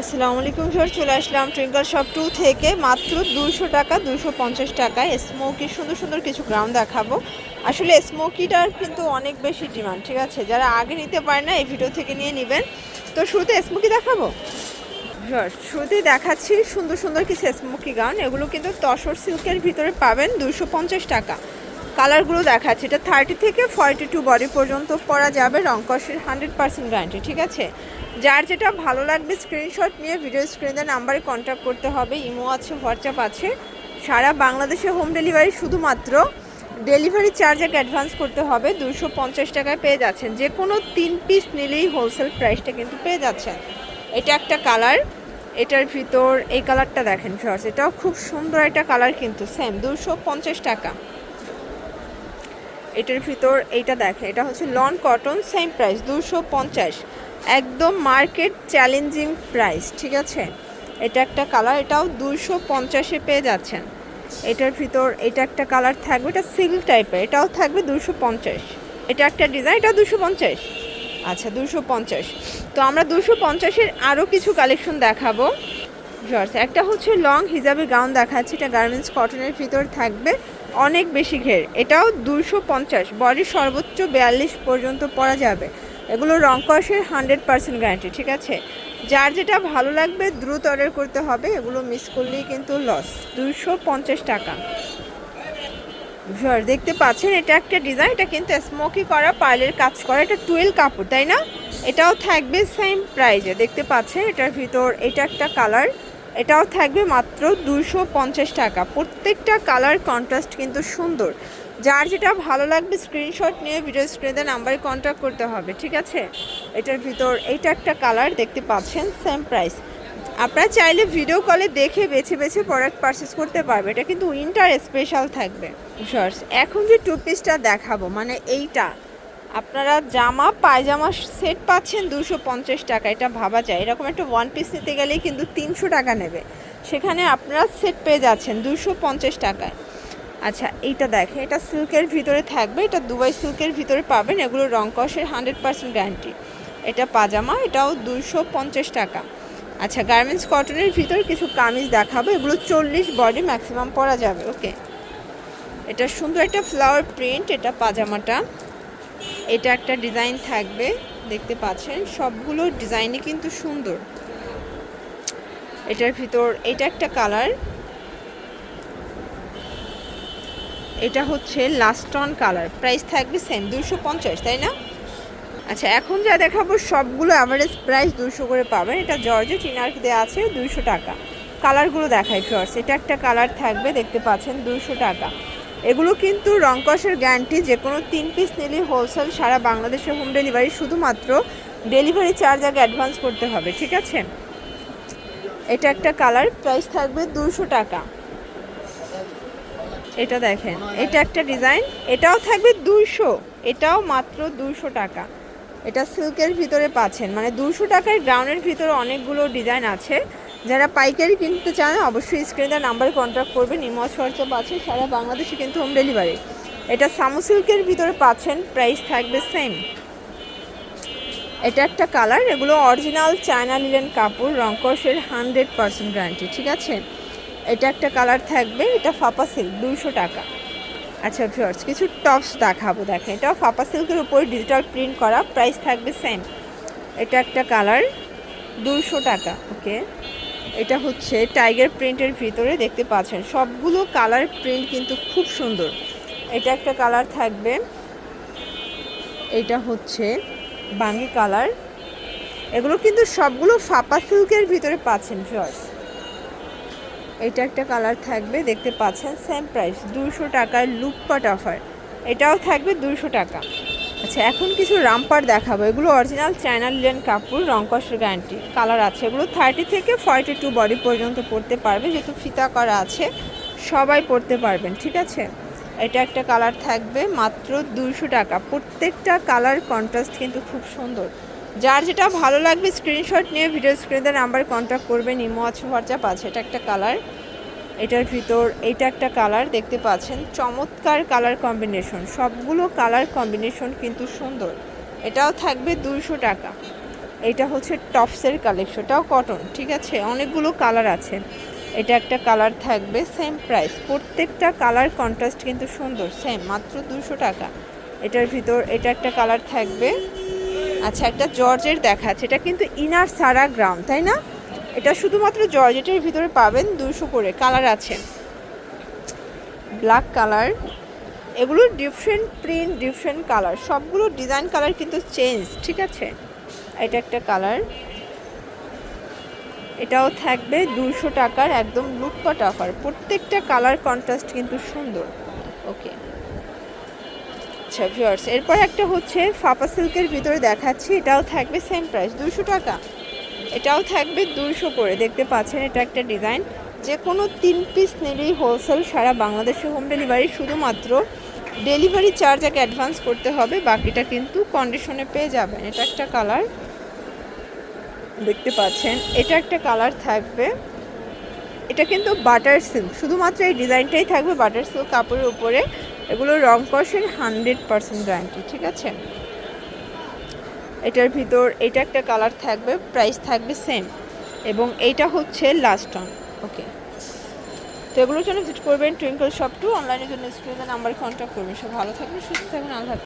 আসসালামু আলাইকুম স্যার, চলে আসলাম ট্রিঙ্কল শপ টু থেকে। মাত্র দুশো টাকা দুশো পঞ্চাশ টাকায় স্মোকি সুন্দর সুন্দর কিছু গ্রাউন্ড দেখাবো। আসলে স্মোকিটার কিন্তু অনেক বেশি ডিমান্ড ঠিক আছে? যারা আগে নিতে পারে না, এই ভিডিও থেকে নিয়ে নেবেন। তো শুরুতে স্মোকি দেখাবো? শুরুতেই দেখাচ্ছি সুন্দর সুন্দর কিছু স্মোকি গাউন এগুলো কিন্তু তসর সিল্কের ভিতরে পাবেন দুশো পঞ্চাশ টাকা। কালারগুলো দেখাচ্ছে। এটা থার্টি থেকে ফর্টি টু বডি পর্যন্ত পরা যাবে রংকসের হান্ড্রেড পার্সেন্ট গ্যারান্টি ঠিক আছে? যার যেটা ভালো লাগবে স্ক্রিনশট নিয়ে ভিডিও স্ক্রিনের নাম্বারে কন্ট্যাক্ট করতে হবে, ইমো আছে, হোয়াটসঅ্যাপ আছে। সারা বাংলাদেশে হোম ডেলিভারি শুধুমাত্র ডেলিভারি চার্জ এক অ্যাডভান্স করতে হবে, দুশো পঞ্চাশ টাকায় পেয়ে যাচ্ছেন। যে কোনো তিন পিস নিলেই হোলসেল প্রাইসটা কিন্তু পেয়ে যাচ্ছেন। এটা একটা কালার এটার ভিতর এই কালারটা দেখেন ফিওর্স এটাও খুব সুন্দর একটা কালার কিন্তু সেম দুশো পঞ্চাশ টাকা। এটার ভিতর এইটা দেখে, এটা হচ্ছে লন কটন সেম প্রাইস দুশো পঞ্চাশ। একদম মার্কেট চ্যালেঞ্জিং প্রাইস ঠিক আছে? এটা একটা কালার এটাও দুশো পঞ্চাশে পেয়ে যাচ্ছেন। এটার ভিতর এটা একটা কালার থাকবে, এটা সিল্ক টাইপের এটাও থাকবে দুশো পঞ্চাশ। এটা একটা ডিজাইন এটা দুশো পঞ্চাশ। আচ্ছা দুশো পঞ্চাশ। তো আমরা দুশো পঞ্চাশের আরও কিছু কালেকশন দেখাবো। জর্স একটা হচ্ছে লং হিজাবি গাউন দেখাচ্ছি, এটা গার্মেন্টস কটনের ভিতর থাকবে। অনেক বেশি ঘের। এটাও দুশো পঞ্চাশ, বডি সর্বোচ্চ বিয়াল্লিশ পর্যন্ত পরা যাবে। এগুলো রং কষের হান্ড্রেড পার্সেন্ট গ্যারান্টি, ঠিক আছে? যার যেটা ভালো লাগবে দ্রুত অর্ডার করতে হবে, এগুলো মিস করলেই কিন্তু লস দুশো পঞ্চাশ টাকা। ভিউয়ার, দেখতে পাচ্ছেন, এটা একটা ডিজাইন এটা কিন্তু স্মোকি করা পার্লের কাজ করা, এটা টুয়েলভ কাপড়, তাই না? এটাও থাকবে সেম প্রাইজে দেখতে পাচ্ছেন, এটার ভিতর এটা একটা কালার এটাও থাকবে মাত্র দুশো পঞ্চাশ টাকা। প্রত্যেকটা কালার কন্ট্রাস্ট কিন্তু সুন্দর। যার যেটা ভালো লাগবে স্ক্রিনশট নিয়ে ভিডিও স্ক্রিনে নাম্বারে কন্ট্যাক্ট করতে হবে, ঠিক আছে? এটার ভিতর, এইটা একটা কালার দেখতে পাচ্ছেন সেম প্রাইস আপনারা চাইলে ভিডিও কলে দেখে বেছে বেছে প্রোডাক্ট পারচেস করতে পারবে। এটা কিন্তু উইন্টার স্পেশাল থাকবে শর্টস এখন যে টু পিসটা দেখাবো মানে এইটা। আপনারা জামা, পায়জামা সেট পাচ্ছেন দুশো পঞ্চাশ টাকা, এটা ভাবা যায়। এরকম একটা ওয়ান পিস নিতে গেলেই কিন্তু তিনশো টাকা নেবে। সেখানে আপনারা সেট পেয়ে যাচ্ছেন দুশো পঞ্চাশ টাকায়। আচ্ছা এইটা দেখে, এটা সিল্কের ভিতরে থাকবে, এটা দুবাই সিল্কের ভিতরে পাবেন, এগুলো রং কষের হান্ড্রেড পার্সেন্ট গ্যারান্টি এটা পাজামা এটাও দুশো পঞ্চাশ টাকা। আচ্ছা গার্মেন্টস কটনের ভিতর কিছু কামিজ দেখাবো, এগুলো চল্লিশ বডি ম্যাক্সিমাম পরা যাবে ওকে এটা সুন্দর একটা ফ্লাওয়ার প্রিন্ট এটা পাজামাটা এটা একটা ডিজাইন থাকবে, দেখতে পাচ্ছেন। সবগুলো ডিজাইনই কিন্তু সুন্দর। এটার ভিতর, এটা একটা কালার। এটা হচ্ছে লাস্টন কালার প্রাইস থাকবে সেম দুশো পঞ্চাশ, তাই না? আচ্ছা এখন যা দেখাবো, সবগুলো অ্যাভারেজ প্রাইস দুশো করে পাবেন। এটা জর্জে চিনার্ক দেওয়া আছে দুশো টাকা। কালারগুলো দেখাই ফিওর্স এটা একটা কালার থাকবে, দেখতে পাচ্ছেন দুশো টাকা। এগুলো কিন্তু রংকসের গ্যারান্টি যে কোনো তিন পিস নিলে হোলসেল সারা বাংলাদেশে হোম ডেলিভারি শুধুমাত্র ডেলিভারি চার্জ আগে অ্যাডভান্স করতে হবে, ঠিক আছে? এটা একটা কালার প্রাইস থাকবে দুশো টাকা। এটা দেখেন, এটা একটা ডিজাইন এটাও থাকবে দুশো এটাও মাত্র দুশো টাকা। এটা সিল্কের ভিতরে পাচ্ছেন মানে দুশো টাকার গ্রাউন্ডের ভিতরে অনেকগুলো ডিজাইন আছে। যারা পাইকারি কিনতে চান, অবশ্যই স্ক্রিনে নাম্বারে কন্ট্যাক্ট করবেন। ইমজ হোয়াটসঅ্যাপ আছে সারা বাংলাদেশে কিন্তু হোম ডেলিভারি এটা সামু সিল্কের ভিতরে পাচ্ছেন প্রাইস থাকবে সেম এটা একটা কালার এগুলো অরিজিনাল চায়না লিলেন কাপড় রংকসের হান্ড্রেড পার্সেন্ট গ্যারান্টি ঠিক আছে? এটা একটা কালার থাকবে, এটা ফাপা সিল্ক দুশো টাকা। আচ্ছা ভিউয়ার্স কিছু টপস দেখাবো, দেখেন। এটাও ফাপা সিল্কের উপর ডিজিটাল প্রিন্ট করা প্রাইস থাকবে সেম এটা একটা কালার দুশো টাকা ওকে এটা হচ্ছে টাইগার প্রিন্টের ভিতরে দেখতে পাচ্ছেন। সবগুলো কালার প্রিন্ট কিন্তু খুব সুন্দর। এটা একটা কালার থাকবে। এটা হচ্ছে বাঙ্গি কালার। এগুলো কিন্তু সবগুলো ফাপা সিল্কের ভিতরে পাচ্ছেন ভিউয়ার্স এটা একটা কালার থাকবে, দেখতে পাচ্ছেন সেম প্রাইস দুশো টাকার লুকপাট অফার এটাও থাকবে দুশো টাকা। আচ্ছা এখন কিছু রামপার দেখাবো। এগুলো অরিজিনাল চায়না লিলেন কাপড় রংকসের গ্যারান্টি কালার আছে। এগুলো থার্টি থেকে ফর্টি টু বডি পর্যন্ত পরতে পারবে। যেহেতু ফিতা করা আছে, সবাই পড়তে পারবেন, ঠিক আছে? এটা একটা কালার থাকবে মাত্র দুশো টাকা। প্রত্যেকটা কালার কন্ট্রাস্ট কিন্তু খুব সুন্দর। যার যেটা ভালো লাগবে স্ক্রিনশট নিয়ে ভিডিও স্ক্রিনে নাম্বার কন্ট্যাক্ট করবেন। ইমো আছে হোয়াটসঅ্যাপ আছে। এটা একটা কালার এটার ভিতর এটা একটা কালার দেখতে পাচ্ছেন। চমৎকার কালার কম্বিনেশন। সবগুলো কালার কম্বিনেশন কিন্তু সুন্দর। এটাও থাকবে দুশো টাকা। এটা হচ্ছে টপসের কালেকশনটাও কটন, ঠিক আছে? অনেকগুলো কালার আছে। এটা একটা কালার থাকবে সেম প্রাইস প্রত্যেকটা কালার কন্ট্রাস্ট কিন্তু সুন্দর সেম মাত্র দুশো টাকা। এটার ভিতর এটা একটা কালার থাকবে। আচ্ছা একটা জর্জের দেখাচ্ছে এটা কিন্তু ইনার সারা গ্রাম তাই না? এটা শুধুমাত্র জর্জেটের ভিতরে পাবেন দুশো করে কালার আছে। ব্ল্যাক কালার এগুলো ডিফারেন্ট প্রিন্ট ডিফারেন্ট কালার সবগুলো ডিজাইন কালার কিন্তু চেঞ্জ ঠিক আছে? এটা একটা কালার এটাও থাকবে দুশো টাকার একদম লুকপাট অফার প্রত্যেকটা কালার কন্ট্রাস্ট কিন্তু সুন্দর। ওকে আচ্ছা ভিউয়ার্স এরপর একটা হচ্ছে ফাপা সিল্কের ভিতরে দেখাচ্ছি, এটাও থাকবে সেম প্রাইস দুশো টাকা। এটাও থাকবে দুশো করে। দেখতে পাচ্ছেন, এটা একটা ডিজাইন। যে কোনো তিন পিস নিলেই হোলসেল সারা বাংলাদেশে হোম ডেলিভারি শুধুমাত্র ডেলিভারি চার্জ আগে অ্যাডভান্স করতে হবে, বাকিটা কিন্তু কন্ডিশনে পেয়ে যাবেন। এটা একটা কালার দেখতে পাচ্ছেন, এটা একটা কালার থাকবে। এটা কিন্তু বাটার সিল্ক শুধুমাত্র এই ডিজাইনটাই থাকবে বাটার সিল্ক কাপড়ের উপরে। এগুলো রং কষের হান্ড্রেড পার্সেন্ট গ্যারান্টি ঠিক আছে? এটার ভিতর এটা একটা কালার থাকবে, প্রাইস থাকবে সেম এবং এইটা হচ্ছে লাস্ট অন ওকে তো এগুলোর জন্য ভিজিট করবেন টুইঙ্কল শপ টু অনলাইনের জন্য স্ক্রিনে নাম্বার কন্ট্যাক্ট করবেন। সব ভালো থাকবেন, সুস্থ থাকবেন, আল্লাহ।